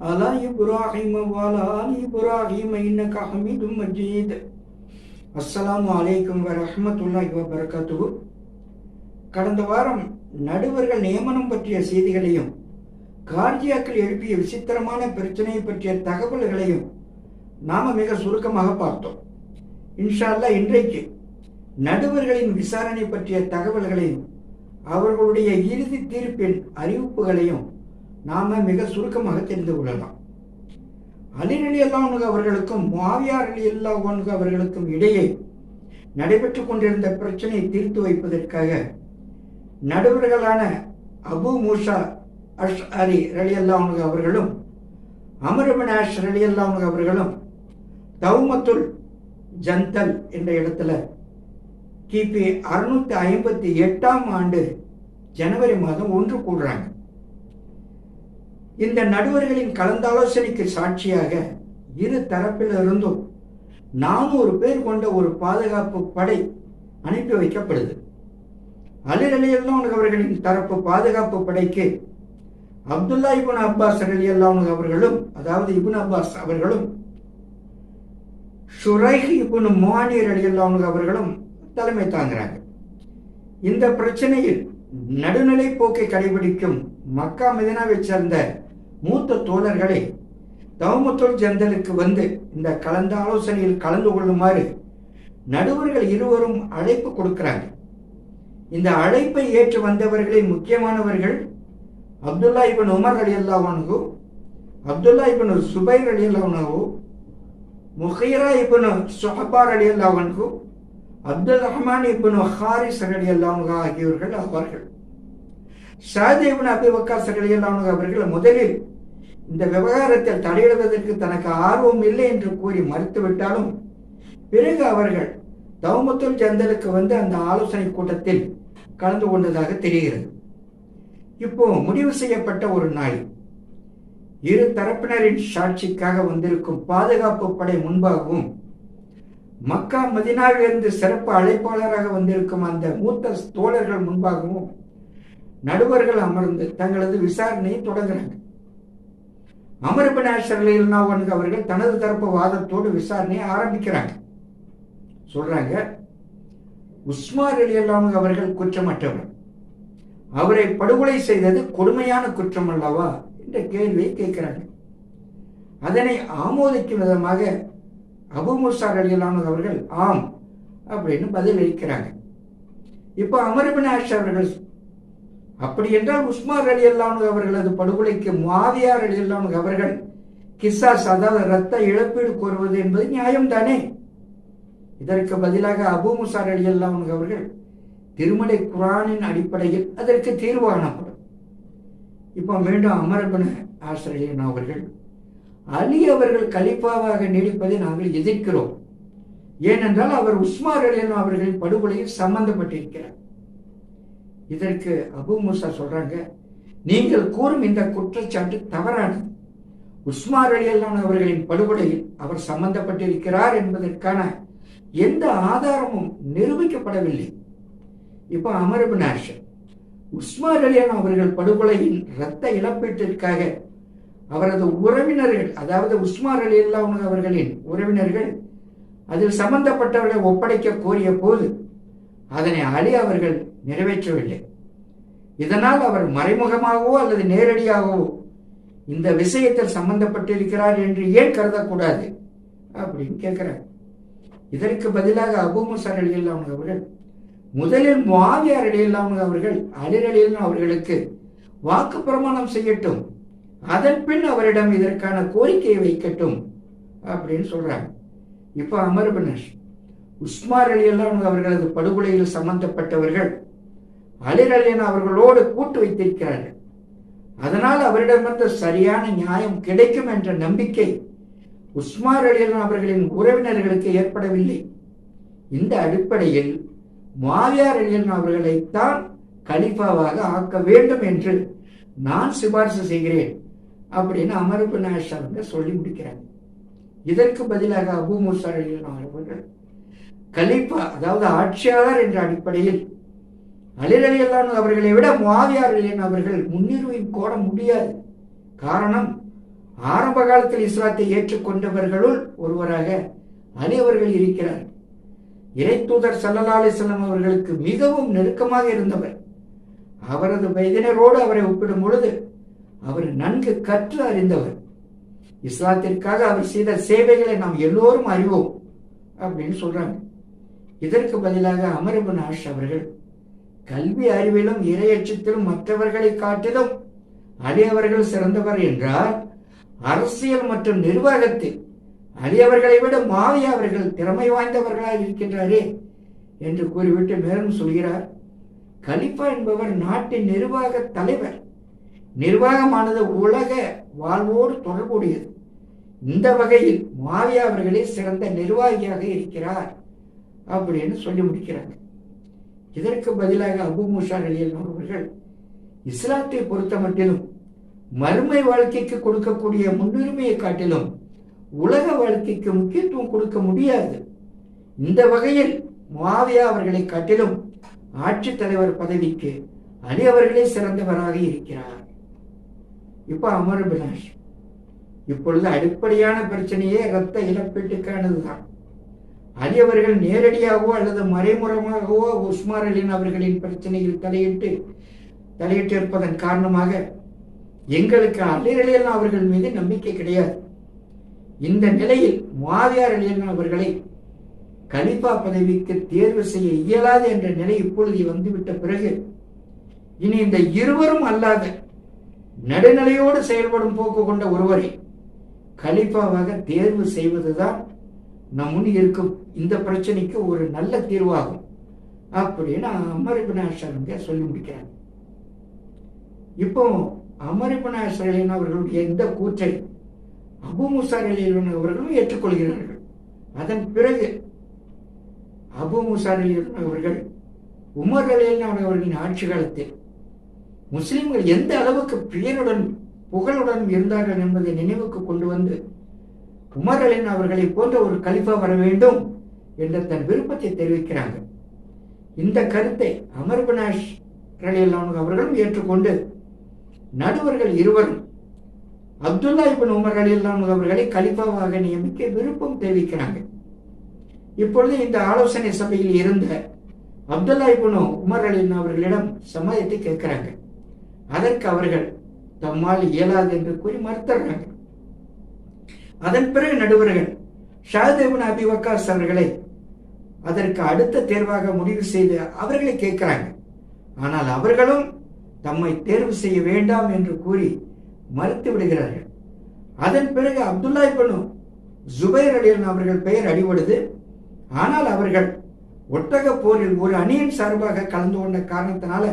على إبراهيم وعلى آل إبراهيم إنك حميد مجيد السلام عليكم ورحمة الله وبركاته கடந்த வாரம் நடுவர்கள் நியமனம் பற்றிய செய்திகளையும் கார்ஜியாக்கள் எழுப்பிய விசித்திரமான பிரச்சனையை பற்றிய தகவல்களையும் நாம மிக சுருக்கமாக பார்த்தோம் இன்ஷா அல்லாஹ் இன்றைக்கு நடுவர்களின் விசாரணை பற்றிய தகவல்களையும் அவர்களுடைய இறுதி தீர்ப்பின் அறிவிப்புகளையும் நாம மிக சுருக்கமாக தெரிந்து கொள்ளலாம். அலிரலி அல்லாஹனுக்கு அவர்களுக்கும் மாவியார் அலி அல்லாஹனுக்கு அவர்களுக்கும் இடையே நடைபெற்றுக் கொண்டிருந்த பிரச்சனையை தீர்த்து வைப்பதற்காக நடுவர்களான அபு மூஷா அஷ் அரி ரலி அல்லாஹனுக்கு அவர்களும் அமருபின் அஷ் ரலி அல்லாஹனுக்கு அவர்களும் தௌமத்துல் ஜந்தல் என்ற இடத்துல கிபி அறுநூத்தி ஐம்பத்தி எட்டாம் ஆண்டு ஜனவரி மாதம் ஒன்று கூடுறாங்க. இந்த நடுவர்களின் கலந்தாலோசனைக்கு சாட்சியாக இரு தரப்பிலிருந்தும் நானூறு பேர் கொண்ட ஒரு பாதுகாப்பு படை அனுப்பி வைக்கப்படுது. அலிர் அவர்களின் தரப்பு பாதுகாப்பு படைக்கு அப்துல்லா இபுன் அப்பாஸ் அலி அவர்களும் அதாவது இபுன் அப்பாஸ் அவர்களும் ஷுரைஹ் இபுன் முவானியர் அலி அவர்களும் தலைமை தாங்குறாங்க. இந்த பிரச்சனையில் நடுநிலை போக்கை கடைபிடிக்கும் மக்கா மதினாவை சேர்ந்த மூத்த தோழர்களை தவமுத்தோல் ஜந்தலுக்கு வந்து இந்த கலந்த ஆலோசனையில் கலந்து கொள்ளுமாறு நடுவர்கள் இருவரும் அழைப்பு கொடுக்கிறாங்க இந்த அழைப்பை ஏற்று வந்தவர்களில் முக்கியமானவர்கள் அப்துல்லா இபன் உமர் அலி அல்லாஹு அப்துல்லா இபன் சுபைர் அலி அல்லாஹு முஹீரா இபின் சுஹபார் அலி அல்லாஹு அப்துல் ரஹ்மான் இபின் ஹாரிஸ் அலி அல்லாமுகா ஆகியோர்கள் ஆவார்கள் ஷாதேவன் அபி வக்காஸ் அலி அல்லாமுகா அவர்கள் முதலில் இந்த விவகாரத்தில் தலையிடுவதற்கு தனக்கு ஆர்வம் இல்லை என்று கூறி மறுத்துவிட்டாலும் பிறகு அவர்கள் தௌமத்துல் ஜந்தலுக்கு வந்து அந்த ஆலோசனை கூட்டத்தில் கலந்து கொண்டதாக தெரிகிறது. இப்போ முடிவு செய்யப்பட்ட ஒரு நாள். இரு தரப்பினரின் சாட்சிக்காக வந்திருக்கும் பாதுகாப்பு படை முன்பாகவும் மக்கா மதினாவிலிருந்து சிறப்பு அழைப்பாளராக வந்திருக்கும் அந்த மூத்த தோழர்கள் முன்பாகவும் நடுவர்கள் அமர்ந்து தங்களது விசாரணையை தொடங்குறாங்க அமர்பினாசர்களில் அவர்கள் தனது தரப்பு வாதத்தோடு விசாரணையை ஆரம்பிக்கிறாங்க சொல்றாங்க உஸ்மார் அலி அவர்கள் குற்றமற்றவர். அவரை படுகொலை செய்தது கொடுமையான குற்றம் அல்லவா என்ற கேள்வியை கேட்கிறாங்க அதனை ஆமோதிக்கும் விதமாக அபு முசார் அலியலானது அவர்கள் ஆம் அப்படின்னு பதில் அளிக்கிறாங்க இப்போ அமர்பின் ஆஷ் அவர்கள் அப்படி என்றால் உஸ்மார் அலி அல்லானு அவர்களது படுகொலைக்கு மாவியார் அலி அல்லானு அவர்கள் கிசாஸ் அதாவது ரத்த இழப்பீடு கோருவது என்பது நியாயம்தானே இதற்கு பதிலாக அபு முசார் அலி அல்லானு அவர்கள் திருமலை குரானின் அடிப்படையில் அதற்கு தீர்வானப்படும். இப்போ மீண்டும் அமர்பின் ஆசிரியன் அவர்கள் அலி அவர்கள் கலிப்பாவாக நீடிப்பதை நாங்கள் எதிர்க்கிறோம். ஏனென்றால் அவர் உஸ்மார் அலியன் அவர்களின் படுகொலையில் சம்பந்தப்பட்டிருக்கிறார். இதற்கு அபு மூசா சொல்றாங்க நீங்கள் கூறும் இந்த குற்றச்சாட்டு தவறானது. உஸ்மார் அலியல்லான் அவர்களின் படுகொலையில் அவர் சம்பந்தப்பட்டிருக்கிறார் என்பதற்கான எந்த ஆதாரமும் நிரூபிக்கப்படவில்லை. இப்போ அமரபினாஷ் உஸ்மார் அலியான் அவர்கள் படுகொலையின் இரத்த இழப்பீட்டிற்காக அவரது உறவினர்கள் அதாவது உஸ்மார் அலி அல்லாஹ் அவர்களின் உறவினர்கள் அதில் சம்பந்தப்பட்டவர்களை ஒப்படைக்க கோரிய போது அதனை அலி அவர்கள் நிறைவேற்றவில்லை. இதனால் அவர் மறைமுகமாகவோ அல்லது நேரடியாகவோ இந்த விஷயத்தில் சம்பந்தப்பட்டிருக்கிறார் என்று ஏன் கருதக்கூடாது அப்படின்னு கேட்கிறார். இதற்கு பதிலாக அபு அலி அல்லாஹ் அவர்கள் முதலில் மாவியார் அலி அல்லாஹ் அவர்கள் அலிர் அவர்களுக்கு வாக்கு பிரமாணம் செய்யட்டும் அதன் பின் அவரிடம் இதற்கான கோரிக்கையை வைக்கட்டும் அப்படின்னு சொல்றாங்க. இப்போ அமர்பனஷ் உஸ்மார் அலி அல்லான் அவர்களது படுகொலையில் சம்பந்தப்பட்டவர்கள் அலிர் அலியன் அவர்களோடு கூட்டு வைத்திருக்கிறார்கள். அதனால் அவரிடமிருந்து சரியான நியாயம் கிடைக்கும் என்ற நம்பிக்கை உஸ்மார் அலியன் அவர்களின் உறவினர்களுக்கு ஏற்படவில்லை. இந்த அடிப்படையில் மாவியார் அலியல்லான் அவர்களைத்தான் கலிஃபாவாக ஆக்க வேண்டும் என்று நான் சிபாரிசு செய்கிறேன். அப்படின்னு அமர்பு நாஷா சொல்லி முடிக்கிறாங்க இதற்கு பதிலாக அபு முசார் அவர்கள் கலிப்பா அதாவது ஆட்சியாளர் என்ற அடிப்படையில் அலிரலியல்லான் அவர்களை விட மாவியார் அவர்கள் முன்னுரிமை கோர முடியாது. காரணம் ஆரம்ப காலத்தில் இஸ்லாத்தை ஏற்றுக்கொண்டவர்களுள் ஒருவராக அலி அவர்கள் இருக்கிறார். இறை தூதர் அலிஸ்லாம் அவர்களுக்கு மிகவும் நெருக்கமாக இருந்தவர். அவரது வயதினரோடு அவரை ஒப்பிடும் பொழுது அவர் நன்கு கற்று அறிந்தவர். இஸ்லாத்திற்காக அவர் செய்த சேவைகளை நாம் எல்லோரும் அறிவோம் அப்படின்னு சொல்றாங்க. இதற்கு பதிலாக அமரபு நாஷ் அவர்கள் கல்வி அறிவிலும் இரையச்சத்திலும் மற்றவர்களை காட்டிலும் அலி அவர்கள் சிறந்தவர் என்றார். அரசியல் மற்றும் நிர்வாகத்தில் அலி அவர்களை விட மாவியா அவர்கள் திறமை வாய்ந்தவர்களாக இருக்கின்றாரே என்று கூறிவிட்டு மேலும் சொல்கிறார். கலிஃபா என்பவர் நாட்டின் நிர்வாக தலைவர். நிர்வாகமானது உலக வாழ்வோடு தொடர்புடையது. இந்த வகையில் மாவியா அவர்களே சிறந்த நிர்வாகியாக இருக்கிறார் அப்படின்னு சொல்லி முடிக்கிறாங்க. இதற்கு பதிலாக அபு மூஷா அலியல் அவர்கள் இஸ்லாத்தை பொறுத்த மட்டிலும் மறுமை வாழ்க்கைக்கு கொடுக்கக்கூடிய முன்னுரிமையை காட்டிலும் உலக வாழ்க்கைக்கு முக்கியத்துவம் கொடுக்க முடியாது. இந்த வகையில் மாவியா அவர்களை காட்டிலும் ஆட்சித் தலைவர் பதவிக்கு அலி அவர்களே சிறந்தவராக இருக்கிறார். இப்ப அமர் பிலாஷ் இப்பொழுது அடிப்படையான பிரச்சனையே இரத்த இழப்பீட்டுக்கானதுதான். அலி அவர்கள் நேரடியாகவோ அல்லது மறைமுகமாகவோ உஸ்மார் அலின் அவர்களின் பிரச்சனையில் தலையிட்டு தலையிட்டு இருப்பதன் காரணமாக எங்களுக்கு அலிரலியன் அவர்கள் மீது நம்பிக்கை கிடையாது. இந்த நிலையில் மாவியார் அலியன் அவர்களை கலிபா பதவிக்கு தேர்வு செய்ய இயலாது என்ற நிலை இப்பொழுது வந்துவிட்ட பிறகு இனி இந்த இருவரும் அல்லாத நடுநிலையோடு செயல்படும் போக்கு கொண்ட ஒருவரை கலிஃபாவாக தேர்வு செய்வதுதான் நம் முன் இருக்கும் இந்த பிரச்சனைக்கு ஒரு நல்ல தீர்வாகும் அப்படின்னு அமரிபனாசரங்க சொல்லி முடிக்கிறாங்க இப்போ அமரிபனாசரன் அவர்களுடைய இந்த கூற்றை அபு அவர்களும் ஏற்றுக்கொள்கிறார்கள். அதன் பிறகு அபு முசார் அவர்கள் உமர் அலியன் அவர்களின் ஆட்சி காலத்தில் முஸ்லிம்கள் எந்த அளவுக்கு பெயருடன் புகழுடன் இருந்தார்கள் என்பதை நினைவுக்கு கொண்டு வந்து உமர் அலின் அவர்களை போன்ற ஒரு கலிஃபா வர வேண்டும் என்ற தன் விருப்பத்தை தெரிவிக்கிறாங்க. இந்த கருத்தை அமர்பனாஷ் ரலியல்லானு அவர்களும் ஏற்றுக்கொண்டு நடுவர்கள் இருவரும் அப்துல்லா இபின் உமர் அலியல்லானு அவர்களை கலிஃபாவாக நியமிக்க விருப்பம் தெரிவிக்கிறாங்க. இப்பொழுது இந்த ஆலோசனை சபையில் இருந்த அப்துல்லா இபின் உமர் அலின் அவர்களிடம் சம்மதத்தை கேட்கிறாங்க. அதற்கு அவர்கள் தம்மால் இயலாது என்று கூறி மறுத்துறாங்க அதன் பிறகு நடுவர்கள் ஷாதேவன் அபிவக்காஸ் அவர்களை அதற்கு அடுத்த தேர்வாக முடிவு செய்து அவர்களை கேட்கிறாங்க. ஆனால் அவர்களும் தம்மை தேர்வு செய்ய வேண்டாம் என்று கூறி மறுத்து விடுகிறார்கள். அதன் பிறகு அப்துல்லா இப்பனு ஜுபைர் அலியன் அவர்கள் பெயர் அடிபடுது. ஆனால் அவர்கள் ஒட்டக போரில் ஒரு அணியின் சார்பாக கலந்து கொண்ட காரணத்தினால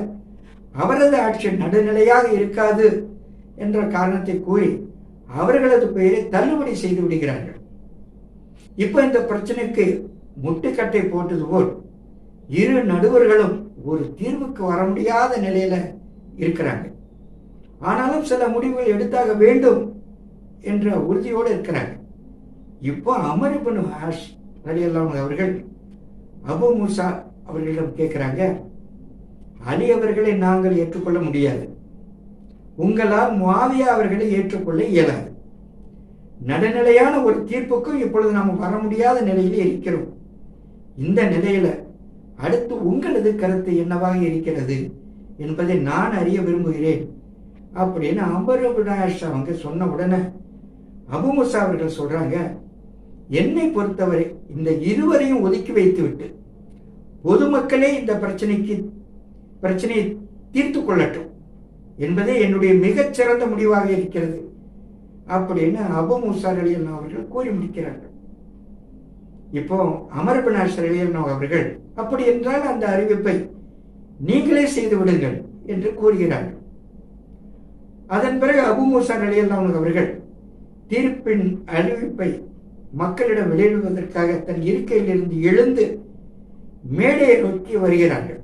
அவரது ஆட்சி நடுநிலையாக இருக்காது என்ற காரணத்தை கூறி அவர்களது பெயரை தள்ளுபடி செய்து விடுகிறார்கள். இப்ப இந்த பிரச்சனைக்கு முட்டுக்கட்டை போட்டது போல் இரு நடுவர்களும் ஒரு தீர்வுக்கு வர முடியாத நிலையில இருக்கிறாங்க. ஆனாலும் சில முடிவுகள் எடுத்தாக வேண்டும் என்ற உறுதியோடு இருக்கிறாங்க. இப்போ அமர் அமரிபனு ஆஷ் அலியல்லாம் அவர்கள் அபு மூசா அவர்களிடம் கேட்குறாங்க அலி அவர்களை நாங்கள் ஏற்றுக்கொள்ள முடியாது. உங்களால் மாவியா அவர்களை ஏற்றுக்கொள்ள இயலாது. நடுநிலையான ஒரு தீர்ப்புக்கும் இப்பொழுது நாம் வர முடியாத நிலையில் இருக்கிறோம். இந்த நிலையில அடுத்து உங்களது கருத்து என்னவாக இருக்கிறது என்பதை நான் அறிய விரும்புகிறேன் அப்படின்னு அம்பருடாஷ் அவங்க சொன்ன உடனே அபுமுசா அவர்கள் சொல்றாங்க என்னை பொறுத்தவரை இந்த இருவரையும் ஒதுக்கி வைத்து விட்டு பொதுமக்களே இந்த பிரச்சனைக்கு பிரச்சனையை தீர்த்து கொள்ளட்டும் என்பதே என்னுடைய மிகச்சிறந்த முடிவாக இருக்கிறது. அப்படின்னு அபு மூசா அலியன் அவர்கள் கூறி முடிக்கிறார்கள். இப்போ அமர்பினாஷ் அலியன் அவர்கள் அப்படி என்றால் அந்த அறிவிப்பை நீங்களே செய்து விடுங்கள் என்று கூறுகிறார்கள். அதன் பிறகு அபு மூசார் அலியல்லான் அவர்கள் தீர்ப்பின் அறிவிப்பை மக்களிடம் வெளியிடுவதற்காக தன் இருக்கையிலிருந்து எழுந்து மேடையை நோக்கி வருகிறார்கள்.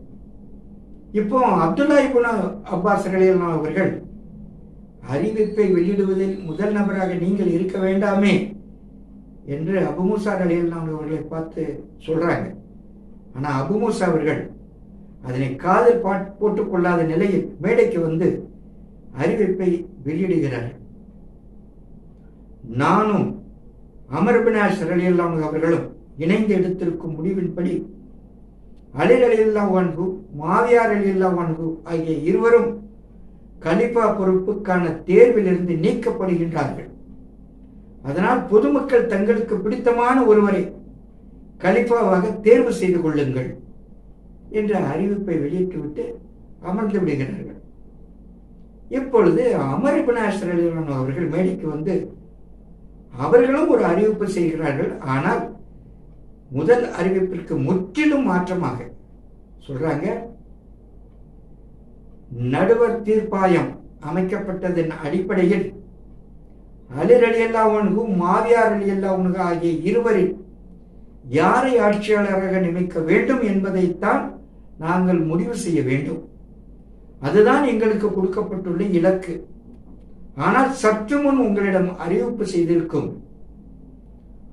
இப்போ அப்துல்லா இபுன அப்பாஸ் ரலியல்லா அவர்கள் அறிவிப்பை வெளியிடுவதில் முதல் நபராக நீங்கள் இருக்க வேண்டாமே என்று அபுமூசா ரலியல்லா அவர்களை பார்த்து சொல்றாங்க. ஆனா அபுமூசா அவர்கள் அதனை காதில் பாட் போட்டுக் கொள்ளாத நிலையில் மேடைக்கு வந்து அறிவிப்பை வெளியிடுகிறார்கள் நானும் அமர்பினாஷ் ரலியல்லாஹு அவர்களும் இணைந்து எடுத்திருக்கும் முடிவின்படி அலில் அலில்லா வன்கு மாவியார் அலில்லா வன்கு ஆகிய இருவரும் கலிபா பொறுப்புக்கான தேர்விலிருந்து நீக்கப்படுகின்றார்கள். அதனால் பொதுமக்கள் தங்களுக்கு பிடித்தமான ஒருவரை கலிஃபாவாக தேர்வு செய்து கொள்ளுங்கள் என்ற அறிவிப்பை வெளியிட்டுவிட்டு அமர்ந்து விடுகிறார்கள். இப்பொழுது அமர் பினாஸ்வரன் அவர்கள் மேடைக்கு வந்து அவர்களும் ஒரு அறிவிப்பு செய்கிறார்கள். ஆனால் முதல் அறிவிப்பிற்கு முற்றிலும் மாற்றமாக சொல்றாங்க நடுவர் தீர்ப்பாயம் அமைக்கப்பட்டதன் அடிப்படையில் அலிர் அலி மாவியார் அலி அல்லாவனுகு ஆகிய இருவரில் யாரை ஆட்சியாளராக நியமிக்க வேண்டும் என்பதைத்தான் நாங்கள் முடிவு செய்ய வேண்டும். அதுதான் எங்களுக்கு கொடுக்கப்பட்டுள்ள இலக்கு. ஆனால் சற்று முன் உங்களிடம் அறிவிப்பு செய்திருக்கும்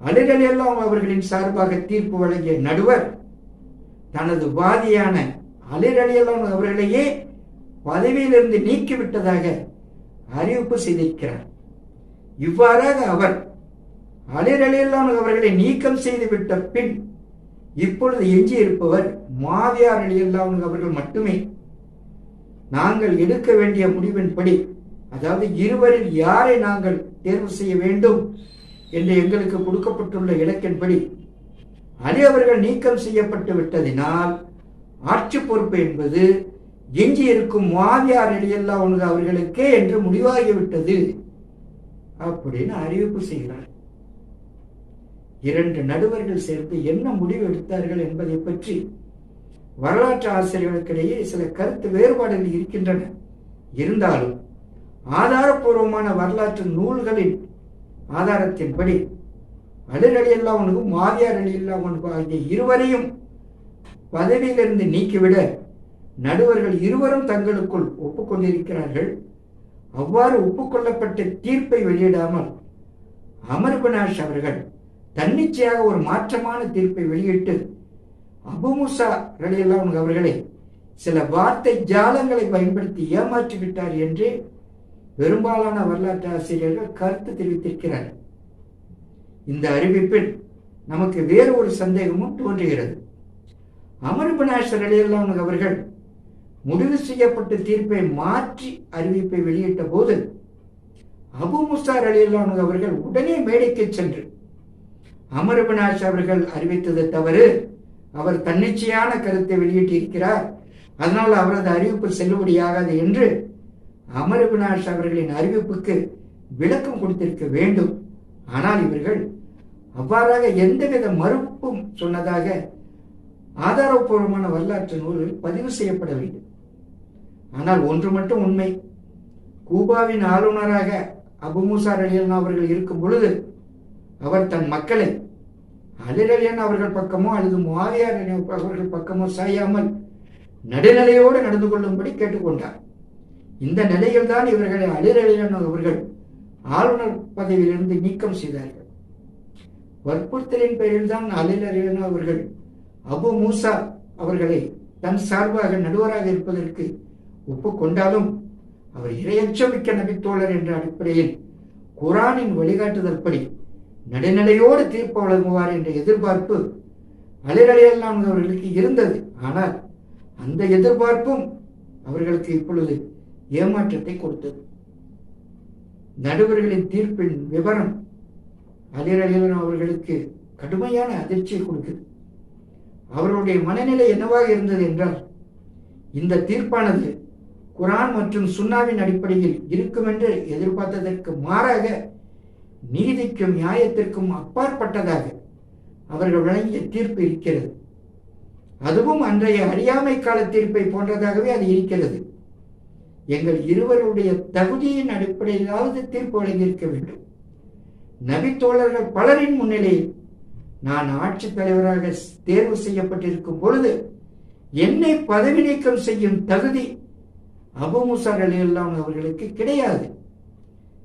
அலிரலி எல்லாம் அவர்களின் சார்பாக தீர்ப்பு வழங்கிய நடுவர் தனது வாதியான அலிரலி அவர்களையே பதவியிலிருந்து நீக்கிவிட்டதாக அறிவிப்பு செய்திருக்கிறார். இவ்வாறாக அவர் அலிரலியல்லான் அவர்களை நீக்கம் செய்துவிட்ட பின் இப்பொழுது எஞ்சி இருப்பவர் மாவியார் அலியல்லான் அவர்கள் மட்டுமே. நாங்கள் எடுக்க வேண்டிய முடிவின்படி அதாவது இருவரில் யாரை நாங்கள் தேர்வு செய்ய வேண்டும்? என்று எங்களுக்கு கொடுக்கப்பட்டுள்ள இலக்கின்படி அலி அவர்கள் நீக்கம் செய்யப்பட்டு விட்டதினால் ஆட்சி பொறுப்பு என்பது எஞ்சி இருக்கும் மாவியார் அலியல்லா ஒன்று அவர்களுக்கே என்று முடிவாகிவிட்டது. அப்படின்னு அறிவிப்பு செய்கிறார். இரண்டு நடுவர்கள் சேர்ந்து என்ன முடிவு எடுத்தார்கள் என்பதை பற்றி வரலாற்று ஆசிரியர்களுக்கிடையே சில கருத்து வேறுபாடுகள் இருக்கின்றன. இருந்தாலும் ஆதாரபூர்வமான வரலாற்று நூல்களின் ஆதாரத்தின்படி அலிர் அலி அல்லாவனுக்கும் மாவியார் அலி அல்லாவனுக்கும் ஆகிய இருவரையும் பதவியிலிருந்து நீக்கிவிட நடுவர்கள் இருவரும் தங்களுக்குள் ஒப்புக்கொண்டிருக்கிறார்கள். அவ்வாறு ஒப்புக்கொள்ளப்பட்ட தீர்ப்பை வெளியிடாமல் அமர்பனாஷ் அவர்கள் தன்னிச்சையாக ஒரு மாற்றமான தீர்ப்பை வெளியிட்டு அபுமுசா ரலியல்லாம் அவர்களை சில வார்த்தை ஜாலங்களை பயன்படுத்தி ஏமாற்றிவிட்டார் என்று பெரும்பாலான வரலாற்று ஆசிரியர்கள் கருத்து தெரிவித்திருக்கிறார்கள். இந்த அறிவிப்பில் நமக்கு வேறு ஒரு சந்தேகமும் தோன்றுகிறது. அமர்பனாஷ் ரலியல்லாஹு அவர்கள் முடிவு செய்யப்பட்ட தீர்ப்பை மாற்றி அறிவிப்பை வெளியிட்ட போது அபு முசார் அலியல்லானு அவர்கள் உடனே மேடைக்கு சென்று அமர்பனாஷ் அவர்கள் அறிவித்தது தவறு அவர் தன்னிச்சையான கருத்தை வெளியிட்டிருக்கிறார் அதனால் அவரது அறிவிப்பு செல்லுபடியாகாது என்று அமர்பினாஷ் அவர்களின் அறிவிப்புக்கு விளக்கம் கொடுத்திருக்க வேண்டும். ஆனால் இவர்கள் அவ்வாறாக எந்தவித மறுப்பும் சொன்னதாக ஆதாரபூர்வமான வரலாற்று நூல்கள் பதிவு செய்யப்படவில்லை. ஆனால் ஒன்று மட்டும் உண்மை. கூபாவின் ஆளுநராக அபுமூசார் அலியன் அவர்கள் இருக்கும் பொழுது அவர் தன் மக்களை அலிரலியன் அவர்கள் பக்கமோ அல்லது முவாவியார் அவர்கள் பக்கமோ சாயாமல் நடுநிலையோடு நடந்து கொள்ளும்படி கேட்டுக்கொண்டார். இந்த நிலையில்தான் இவர்களை அலிரலியன் அவர்கள் ஆளுநர் பதவியிலிருந்து நீக்கம் செய்தார்கள். வற்புறுத்தலின் பெயரில் தான் அலிரலியன் அவர்கள் அபு மூசா அவர்களை தன் சார்பாக நடுவராக இருப்பதற்கு ஒப்புக்கொண்டாலும் அவர் இரையச்சமிக்க நபித்தோழர் என்ற அடிப்படையில் குரானின் வழிகாட்டுதல் படி நடுநிலையோடு தீர்ப்பு வழங்குவார் என்ற எதிர்பார்ப்பு அலைரலையெல்லாம் அவர்களுக்கு இருந்தது. ஆனால் அந்த எதிர்பார்ப்பும் அவர்களுக்கு இப்பொழுது ஏமாற்றத்தை கொடுத்தது. நடுவர்களின் தீர்ப்பின் விவரம் அலிரலியன் அவர்களுக்கு கடுமையான அதிர்ச்சியை கொடுக்குது. அவருடைய மனநிலை என்னவாக இருந்தது என்றால் இந்த தீர்ப்பானது குரான் மற்றும் சுன்னாவின் அடிப்படையில் இருக்கும் என்று எதிர்பார்த்ததற்கு மாறாக நீதிக்கும் நியாயத்திற்கும் அப்பாற்பட்டதாக அவர்கள் வழங்கிய தீர்ப்பு இருக்கிறது. அதுவும் அன்றைய அறியாமை கால தீர்ப்பை போன்றதாகவே அது இருக்கிறது. எங்கள் இருவருடைய தகுதியின் அடிப்படையிலாவது தீர்ப்பு வழங்கியிருக்க வேண்டும். நபித்தோழர்கள் பலரின் முன்னிலையில் நான் ஆட்சித் தலைவராக தேர்வு செய்யப்பட்டிருக்கும் பொழுது என்னை பதவி நீக்கம் செய்யும் தகுதி அபுமுசார் முசா அவர்களுக்கு கிடையாது.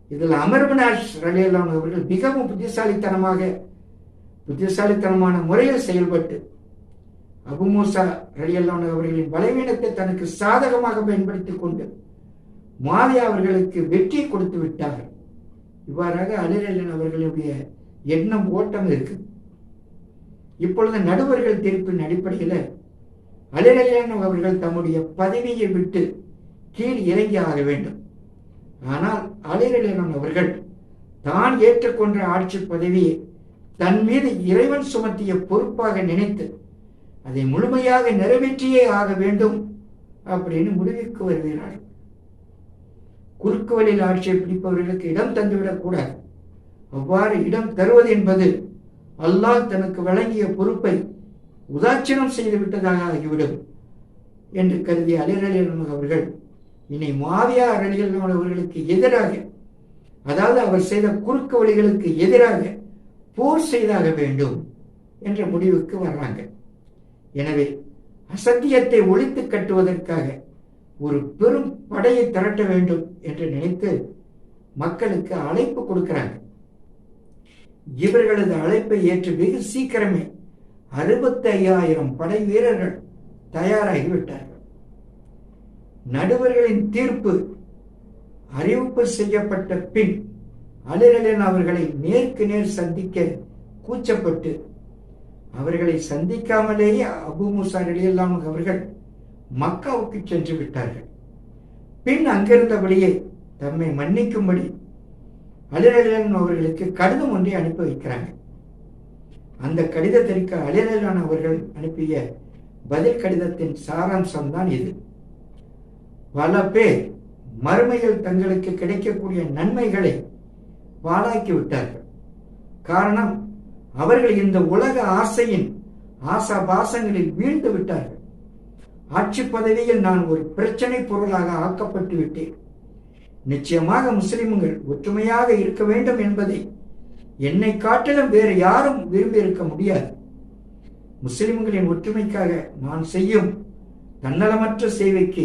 இதில் அமர்பனாஷ் ரலியல்லான் அவர்கள் மிகவும் புத்திசாலித்தனமாக புத்திசாலித்தனமான முறையில் செயல்பட்டு அபுமூசா மூசா அவர்களின் பலவீனத்தை தனக்கு சாதகமாக பயன்படுத்திக் கொண்டு மாதி அவர்களுக்கு வெற்றி கொடுத்து விட்டார்கள். இவ்வாறாக அலிரல்லன் அவர்களுடைய எண்ணம் ஓட்டம் இருக்கு. இப்பொழுது நடுவர்கள் தீர்ப்பின் அடிப்படையில் அலிரல்லன் அவர்கள் தம்முடைய பதவியை விட்டு கீழ் இறங்கி ஆக வேண்டும். ஆனால் அலிரல்லன் அவர்கள் தான் ஏற்றுக்கொண்ட ஆட்சி பதவியை தன் மீது இறைவன் சுமத்திய பொறுப்பாக நினைத்து அதை முழுமையாக நிறைவேற்றியே ஆக வேண்டும் அப்படின்னு முடிவுக்கு வருகிறார்கள். குறுக்கு வழியில் ஆட்சியை பிடிப்பவர்களுக்கு இடம் தந்துவிடக் கூடாது. அவ்வாறு இடம் தருவது என்பது அல்லாஹ் தனக்கு வழங்கிய பொறுப்பை உதாச்சீனம் செய்து விட்டதாக ஆகிவிடும் என்று கருதிய அலிரலியன் அவர்கள் இனி மாவியா அலியல் அவர்களுக்கு எதிராக அதாவது அவர் செய்த குறுக்கு வழிகளுக்கு எதிராக போர் செய்தாக வேண்டும் என்ற முடிவுக்கு வர்றாங்க. எனவே அசத்தியத்தை ஒழித்து கட்டுவதற்காக ஒரு பெரும் படையை திரட்ட வேண்டும் என்று நினைத்து மக்களுக்கு அழைப்பு கொடுக்கிறாங்க. இவர்களது அழைப்பை ஏற்று வெகு சீக்கிரமே அறுபத்தி ஐயாயிரம் படை வீரர்கள் தயாராகிவிட்டார்கள். நடுவர்களின் தீர்ப்பு அறிவிப்பு செய்யப்பட்ட பின் அலிரலின் அவர்களை நேருக்கு நேர் சந்திக்க கூச்சப்பட்டு அவர்களை சந்திக்காமலேயே அபு முசா ரலியல்லாம் அவர்கள் மக்காவுக்கு சென்று விட்டார்கள். பின் அங்கிருந்தபடியே தம்மை மன்னிக்கும்படி அலிரலியன் அவர்களுக்கு கடிதம் ஒன்றை அனுப்பி வைக்கிறாங்க. அந்த கடிதத்திற்கு அலிரலான் அவர்கள் அனுப்பிய பதில் கடிதத்தின் சாராம்சம் தான் இது. பல பேர் மறுமையில் தங்களுக்கு கிடைக்கக்கூடிய நன்மைகளை பாழாக்கி விட்டார்கள். காரணம் அவர்கள் இந்த உலக ஆசையின் ஆசா பாசங்களில் வீழ்ந்து விட்டார்கள். ஆட்சி பதவியில் நான் ஒரு பிரச்சனை பொருளாக ஆக்கப்பட்டு விட்டேன். நிச்சயமாக முஸ்லிம்கள் ஒற்றுமையாக இருக்க வேண்டும் என்பதை என்னை காட்டிலும் வேறு யாரும் விரும்பி இருக்க முடியாது. முஸ்லிம்களின் ஒற்றுமைக்காக நான் செய்யும் தன்னலமற்ற சேவைக்கு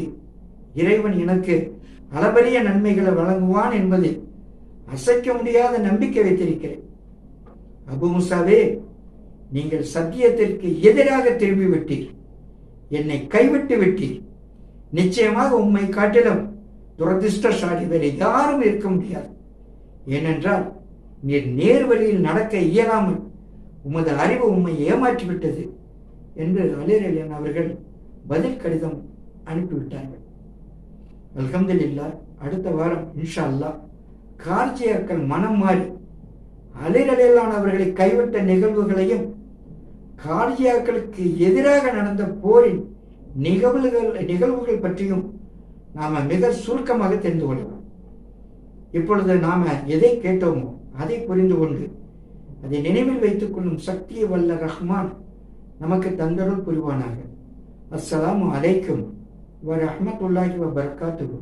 இறைவன் எனக்கு அளபரிய நன்மைகளை வழங்குவான் என்பதில் அசைக்க முடியாத நம்பிக்கை வைத்திருக்கிறேன். அபு முசாவே நீங்கள் சத்தியத்திற்கு எதிராக திரும்பிவிட்டீர்கள் என்னை கைவிட்டு விட்டீர். நிச்சயமாக உம்மை காட்டிலும் துரதிருஷ்டசாலி வேறு யாரும் இருக்க முடியாது. ஏனென்றால் நீர் நேர் வழியில் நடக்க இயலாமல் உமது அறிவு உம்மை ஏமாற்றிவிட்டது என்று அலிரலியன் அவர்கள் பதில் கடிதம் அனுப்பிவிட்டார்கள். அல்ஹம்துலில்லா அடுத்த வாரம் இன்ஷா அல்லாஹ் கார்ஜியாக்கள் மனம் மாறி அலிரலியலான் அவர்களை கைவிட்ட நிகழ்வுகளையும் கார்ஜியாக்களுக்கு எதிராக நடந்த போரின் நிகழ்வுகள் நிகழ்வுகள் பற்றியும் நாம் மிக சுருக்கமாக தெரிந்து கொள்ளலாம் இப்பொழுது நாம் எதை கேட்டோமோ அதை புரிந்து கொண்டு அதை நினைவில் வைத்துக் கொள்ளும் சக்தியை வல்ல ரஹ்மான் நமக்கு தந்தருள் புரிவானாக. அஸ்லாம் அலைக்கும் வ ரஹ்மத்துல்லாஹி வ பரக்காத்துஹு.